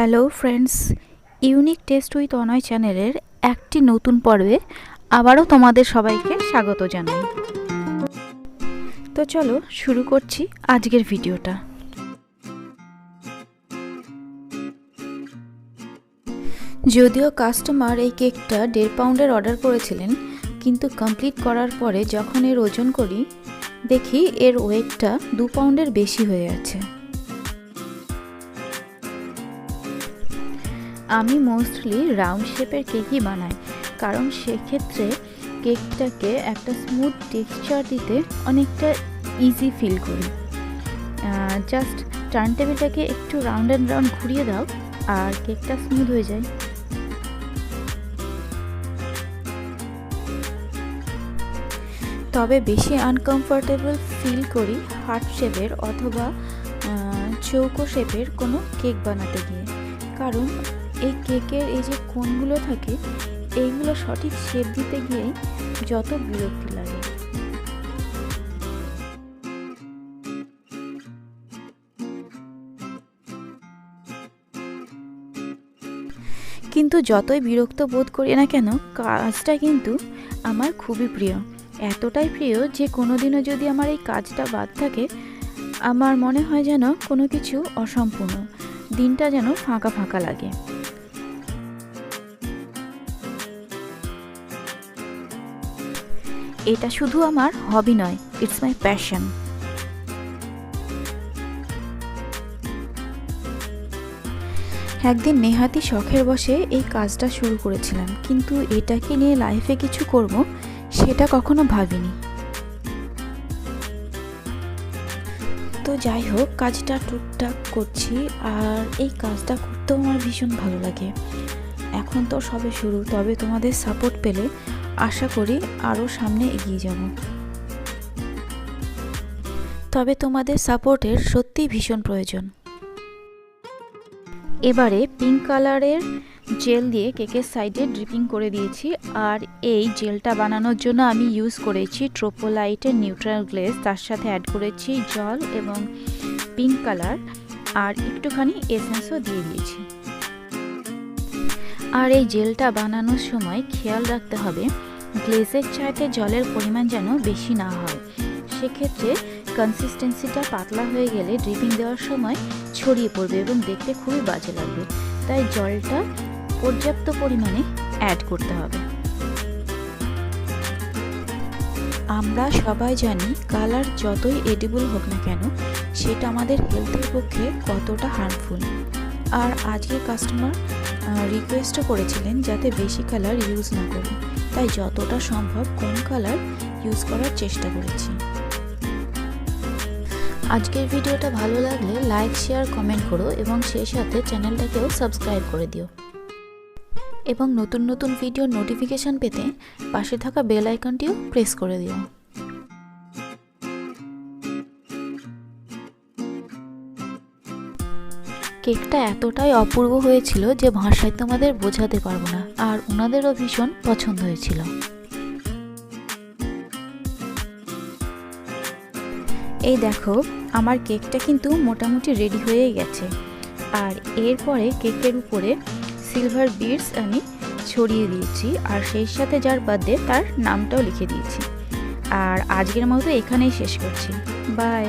Hello friends unique taste with Anoy চ্যানেলের একটি নতুন পর্বে আবারও তোমাদের সবাইকে স্বাগত জানাই। তো চলো, শুরু করছি আজকের ভিডিওটা। যদিও কাস্টমার এই কেকটা দেড় পাউন্ডের অর্ডার করেছিলেন, কিন্তু কমপ্লিট করার পরে যখন এর ওজন করি, দেখি এর ওয়েটটা দু পাউন্ডের বেশি হয়ে আছে। আমি মোস্টলি রাউন্ড শেপের কেকই বানাই, কারণ সেক্ষেত্রে কেকটাকে একটা স্মুথ টেক্সচার দিতে অনেকটা ইজি ফিল করি। জাস্ট টার্ন টেবিলটাকে একটু রাউন্ড অ্যান্ড রাউন্ড ঘুরিয়ে দাও, আর কেকটা স্মুথ হয়ে যায়। তবে বেশি আনকমফোর্টেবল ফিল করি হার্ট শেপের অথবা চৌকো শেপের কোনো কেক বানাতে গিয়ে, কারণ কেকের এই যে কোনগুলো থাকে, এইগুলো সঠিক শেপ দিতে গিয়েই যত বিরক্তি লাগে। কিন্তু যতই বিরক্ত বোধ করি না কেন, কাজটা কিন্তু আমার খুবই প্রিয়। এতটাই প্রিয় যে কোনোদিনও যদি আমার এই কাজটা বাদ থাকে, আমার মনে হয় যেন কোনো কিছু অসম্পূর্ণ। দিনটা যেন ফাঁকা ফাঁকা লাগে। এটা শুধু আমার হবি নয় ইটস মাই প্যাশন একদিন নেহাতি শখের বসে এই কাজটা শুরু করেছিলাম, কিন্তু এটাকে নিয়ে লাইফে কিছু করব, সেটা কখনো ভাবিনি। তো যাই হোক, কাজটা টুকটাক করছি, আর এই কাজটা করতেও আমার ভীষণ ভালো লাগে। এখন তো সবে শুরু, তবে তোমাদের সাপোর্ট পেলে আশা করি আরও সামনে এগিয়ে যাব। তবে তোমাদের সাপোর্টের সত্যিই ভীষণ প্রয়োজন। এবারে পিঙ্ক কালারের জেল দিয়ে কেকের সাইডে ড্রিপিং করে দিয়েছি আর এই জেলটা বানানোর জন্য আমি ইউজ করেছি ট্রোপোলাইটের নিউট্রাল গ্লেজ তার সাথে অ্যাড করেছি জল এবং পিঙ্ক কালার আর একটুখানি এসেন্সও দিয়ে দিয়েছি। আর এই জেলটা বানানোর সময় খেয়াল রাখতে হবে, গ্লেজের চাইতে জলের পরিমাণ যেন বেশি না হয়। সেক্ষেত্রে কনসিস্টেন্সিটা পাতলা হয়ে গেলে ড্রিপিং দেওয়ার সময় ছড়িয়ে পড়বে এবং দেখতে খুবই বাজে লাগবে। তাই জলটা পর্যাপ্ত পরিমাণে অ্যাড করতে হবে। আমরা সবাই জানি কালার যতই এডিবল হোক না কেন, সেটা আমাদের হেলথের পক্ষে কতটা হার্মফুল আর আজকে কাস্টমার রিকোয়েস্টও করেছিলেন যাতে বেশি কালার ইউজ না করি। তাই যতটা সম্ভব কম কালার ইউজ করার চেষ্টা করেছি। আজকের ভিডিওটা ভালো লাগলে লাইক শেয়ার কমেন্ট করো এবং সেই সাথে চ্যানেলটাকেও সাবস্ক্রাইব করে দিও। এবং নতুন নতুন ভিডিওর নোটিফিকেশান পেতে পাশে থাকা বেল আইকনটিও প্রেস করে দিও। কেকটা এতটাই অপূর্ব হয়েছিল যে ভাষায় তোমাদের বোঝাতে পারব না, আর ওনাদেরও ভীষণ পছন্দ হয়েছিল। এই দেখো, আমার কেকটা কিন্তু মোটামুটি রেডি হয়ে গেছে। আর এরপরে কেকের উপরে সিলভার বিডস আমি ছড়িয়ে দিয়েছি, আর সেই সাথে যার বাদে তার নামটাও লিখে দিয়েছি। আর আজকের মতো এখানেই শেষ করছি। বাই।